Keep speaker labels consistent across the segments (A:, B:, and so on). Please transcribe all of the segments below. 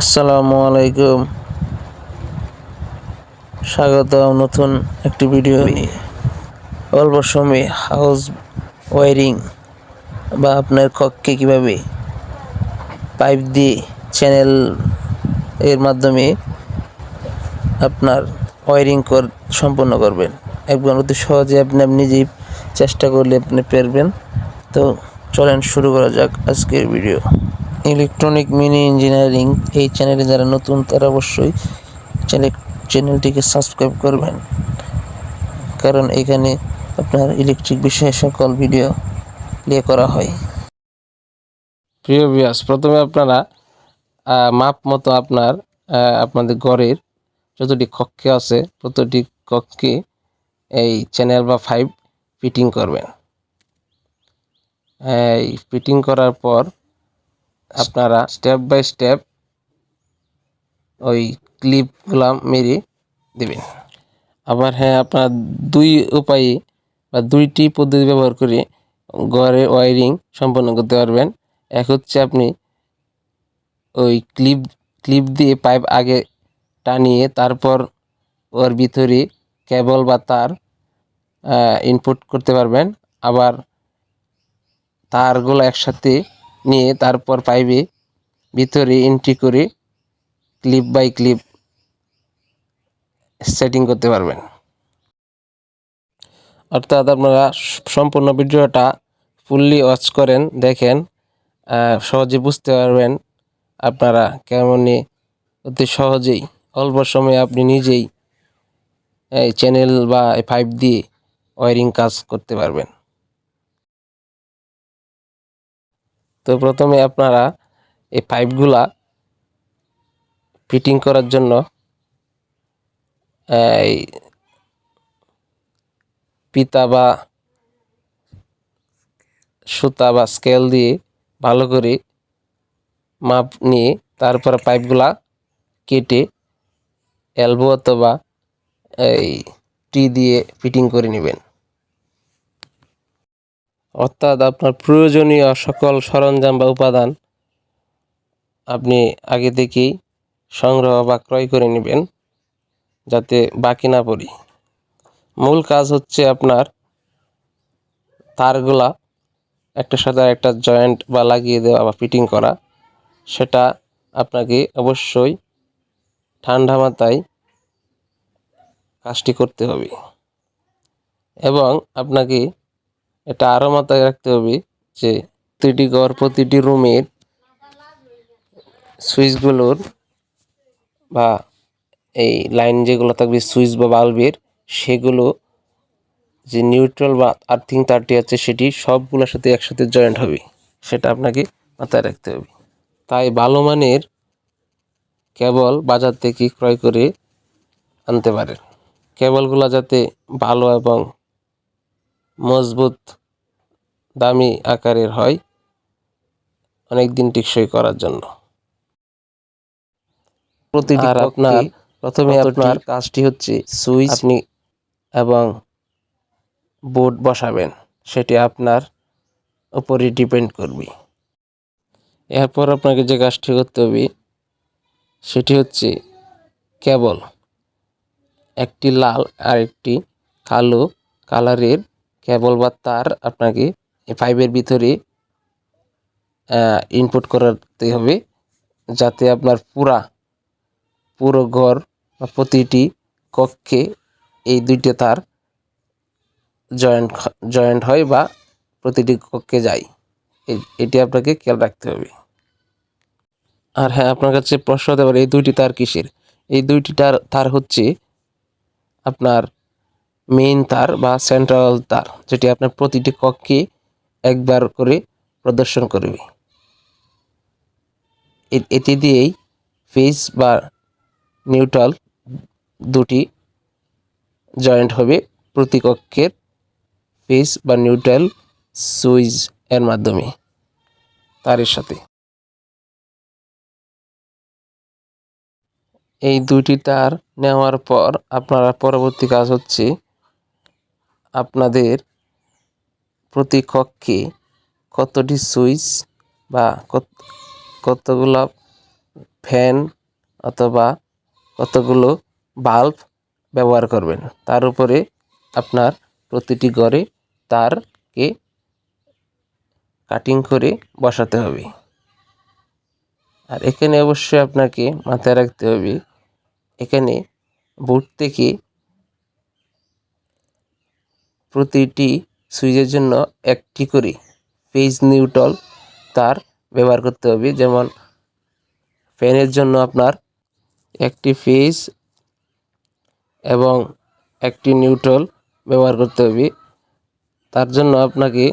A: আসসালামু আলাইকুম। স্বাগত নতুন একটি ভিডিও অল্প সময়ে হাউস ওয়ারিং বা আপনার কক্ষে কীভাবে পাইপ দিয়ে চ্যানেল এর মাধ্যমে আপনার ওয়ারিং কর সম্পন্ন করবেন। একবার অতি সহজে আপনি আপনি নিজেই চেষ্টা করলে আপনি পারবেন। তো চলেন শুরু করা যাক আজকের ভিডিও। ইলেকট্রনিক মিনি ইঞ্জিনিয়ারিং এই চ্যানেলে যারা নতুন, তারা অবশ্যই চ্যানেল চ্যানেলটিকে সাবস্ক্রাইব করবেন। কারণ এখানে আপনার ইলেকট্রিক বিষয়ে সকল ভিডিও প্লে করা হয়।
B: প্রিয় বিয়াস প্রথমে আপনারা মাপ মতো আপনার আপনাদের ঘরের যতটি কক্ষে আছে, প্রতিটি কক্ষে এই চ্যানেল বা ফাইভ ফিটিং করবেন। এই ফিটিং করার পর আপনারা স্টেপ বাই স্টেপ ওই ক্লিপগুলা মেরে দেবেন। আবার হ্যাঁ আপনার দুই উপায়ে বা দুইটি পদ্ধতি ব্যবহার করে ঘরে ওয়ারিং সম্পন্ন করতে পারবেন। এক হচ্ছে আপনি ওই ক্লিপ ক্লিপ দিয়ে পাইপ আগে টানিয়ে তারপর ওর ভিতরে কেবল বা তার ইনপুট করতে পারবেন। আবার তারগুলো একসাথে নিয়ে তারপর পাইপে ভিতরে এন্ট্রি করে ক্লিপ বাই ক্লিপ সেটিং করতে পারবেন। অর্থাৎ আপনারা সম্পূর্ণ ভিডিওটা ফুললি ওয়াচ করেন, দেখেন সহজে বুঝতে পারবেন আপনারা কেমনই অতি সহজেই, অল্প সময়ে আপনি নিজেই এই চ্যানেল বা পাইপ দিয়ে ওয়ারিং কাজ করতে পারবেন। তো প্রথমে আপনারা এই পাইপগুলা ফিটিং করার জন্য, এই পিতা বা সুতা বা স্কেল দিয়ে ভালো করে মাপ নিয়ে তারপর পাইপগুলা কেটে এলবো অথবা এই টি দিয়ে ফিটিং করে নেবেন। অর্থাৎ আপনার প্রয়োজনীয় সকল সরঞ্জাম বা উপাদান আপনি আগে থেকেই সংগ্রহ বা ক্রয় করে নেবেন, যাতে বাকি না পড়ি। মূল কাজ হচ্ছে আপনার তারগুলা একটা সাথে একটা জয়েন্ট বা লাগিয়ে দেওয়া বা ফিটিং করা, সেটা আপনাকে অবশ্যই ঠান্ডা মাথায় কাজটি করতে হবে। এবং আপনাকে এটা আরও মাথায় রাখতে হবে যে প্রতিটি ঘর, প্রতিটি রুমের সুইচগুলোর বা এই লাইন যেগুলো থাকবে, সুইচ বা বাল্বের, সেগুলো যে নিউট্রাল বা আর্থিং তারটি আছে সেটি সবগুলোর সাথে একসাথে জয়েন্ট হবে, সেটা আপনাকে মাথায় রাখতে হবে। তাই ভালো মানের কেবল বাজার থেকে ক্রয় করে আনতে পারেন। কেবলগুলো যাতে ভালো এবং মজবুত দামি আকারের হয়। অনেক দিন টিকসই করার জন্য। প্রতিটি
A: আর
B: আপনার প্রথমে আপনার কাজটি হচ্ছে সুইচ আপনি এবং বোর্ড বসাবেন সেটি আপনার উপরে ডিপেন্ড করবে। এরপর আপনাকে যে কাজটি করতে হবে সেটি হচ্ছে কেবল একটি লাল আর একটি কালো কালারের কেবল বা তার আপনাকে পাইপের ভিতরে ইনপুট করাতে হবে, যাতে আপনার পুরা, পুরো ঘর বা প্রতিটি কক্ষে এই দুইটি তার জয়েন্ট জয়েন্ট হয় বা প্রতিটি কক্ষে যায়। এটি আপনাকে খেয়াল রাখতে হবে। আর হ্যাঁ আপনার কাছে প্রশ্ন হতে পারে, এই দুইটি তার কিসের? এই দুইটি তার তার হচ্ছে আপনার মেইন তার বা সেন্ট্রাল তার, যেটি আপনার প্রতিটি কক্ষে একবার করে প্রদর্শন করবে। এটি দিয়েই ফেস বা নিউট্রাল দুটি জয়েন্ট হবে প্রতি কক্ষের ফেস বা নিউট্রাল সুইচ এর মাধ্যমে তারের সাথে। এই দুইটি তার নেওয়ার পর আপনারা পরবর্তী কাজ হচ্ছে আপনাদের প্রতি কক্ষে কতটি সুইচ বা কত কতগুলা ফ্যান অথবা কতগুলো বাল্ব ব্যবহার করবেন। তার উপরে আপনার প্রতিটি ঘরে তারকে কাটিং করে বসাতে হবে। আর এখানে অবশ্যই আপনাকে মাথায় রাখতে হবে, এখানে বোর্ড থেকে প্রতিটি সুইচের জন্য একটি করে পেজ নিউট্রাল তার ব্যবহার করতে হবে। যেমন ফ্যানের জন্য আপনার একটি ফেজ এবং একটি নিউট্রাল ব্যবহার করতে হবে। তার জন্য আপনাকে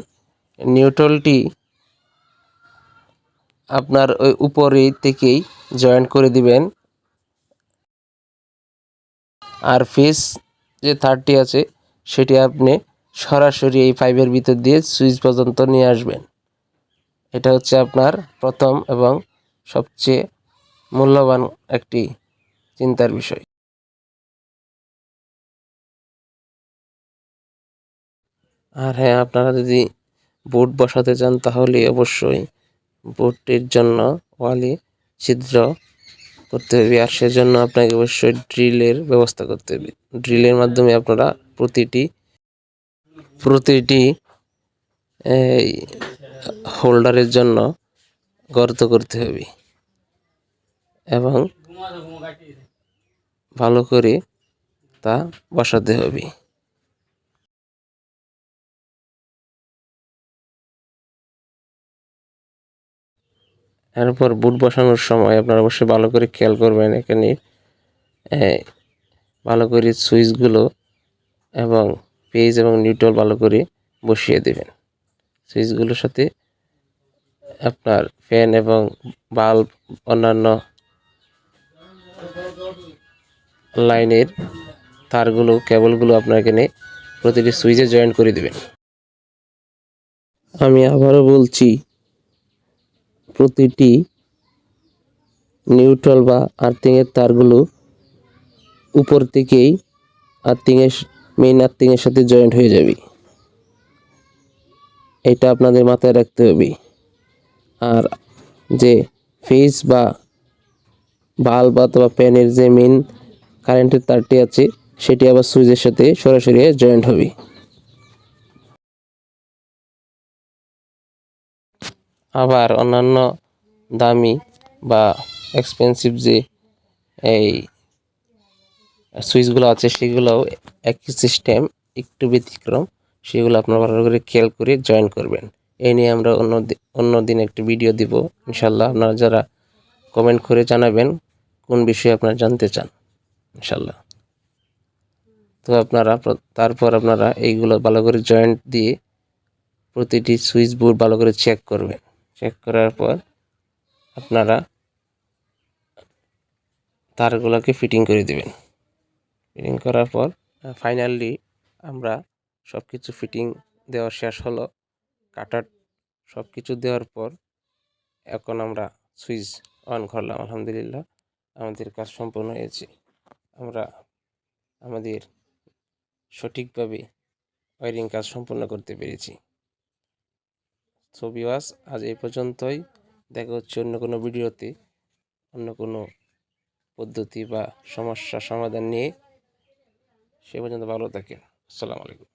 B: নিউট্রালটি আপনার ওই উপরে থেকেই জয়েন্ট করে দিবেন। আর ফেস যে থার্ডটি আছে সেটি আপনি সরাসরি এই পাইপের ভিতর দিয়ে সুইচ পর্যন্ত নিয়ে আসবেন। এটা হচ্ছে আপনার প্রথম এবং সবচেয়ে মূল্যবান একটি চিন্তার বিষয়। আর হ্যাঁ আপনারা যদি বোর্ড বসাতে চান, তাহলে অবশ্যই বোর্ডটির জন্য ওয়ালে ছিদ্র করতে হবে। আর সেজন্য আপনাকে অবশ্যই ড্রিলের ব্যবস্থা করতে হবে। ড্রিলের মাধ্যমে আপনারা প্রতিটি প্রতিটি হোল্ডারের জন্য গর্ত করতে হবে। এবং ভালো করে তা বসাতে হবে। এরপর বুট বসানোর সময় আপনারা অবশ্যই ভালো করে খেয়াল করবেন এখানে ভালো করে সুইচগুলো এবং পেজ এবং নিউট্রাল ভালো করে বসিয়ে দেবেন। সুইচগুলোর সাথে আপনার ফ্যান এবং বাল্ব অন্যান্য লাইনের তারগুলো, কেবলগুলো আপনার এখানে প্রতিটি সুইচে জয়েন করে দেবেন। আমি আবারও বলছি, প্রতিটি নিউট্রাল বা আর্থিংয়ের তারগুলো উপর থেকেই আর্থিংয়ের মেইন আর্থিংয়ের সাথে জয়েন্ট হয়ে যাবে। এটা আপনাদের মাথায় রাখতে হবে। আর যে ফেস বা বাল্ব অথবা প্যানের যে মেইন কারেন্টের তারটি আছে, সেটি আবার সুইচের সাথে সরাসরি জয়েন্ট হবে। আবার অন্যান্য দামি বা এক্সপেন্সিভ যে এই সুইচগুলো আছে সেগুলোও একই সিস্টেম, একটু ব্যতিক্রম, সেগুলো আপনারা ভালো করে খেয়াল করে জয়েন করবেন। এই নিয়ে আমরা অন্য অন্য দিন একটি ভিডিও দিব ইনশাল্লাহ আপনারা যারা কমেন্ট করে জানাবেন, কোন বিষয়ে আপনারা জানতে চান ইনশাল্লাহ তো আপনারা তারপর আপনারা এইগুলো ভালো করে জয়েন্ট দিয়ে প্রতিটি সুইচ বোর্ড ভালো করে চেক করবেন। চেক করার পর আপনারা তারগুলোকে ফিটিং করে দেবেন। ফিটিং করার পর ফাইনালি আমরা সব কিছু ফিটিং দেওয়া শেষ হলো। কাটার সব কিছু দেওয়ার পর এখন আমরা সুইচ অন করলাম, আলহামদুলিল্লাহ। আমাদের কাজ সম্পূর্ণ হয়েছে। আমরা আমাদের সঠিকভাবে ওয়ারিং কাজ সম্পূর্ণ করতে পেরেছি। ছবি ওয়াজ আজ এই পর্যন্তই। দেখা হচ্ছে অন্য কোনো ভিডিওতে অন্য কোনো পদ্ধতি বা সমস্যা সমাধান নিয়ে। সে পর্যন্ত ভালো থাকেন। আসসালামু আলাইকুম।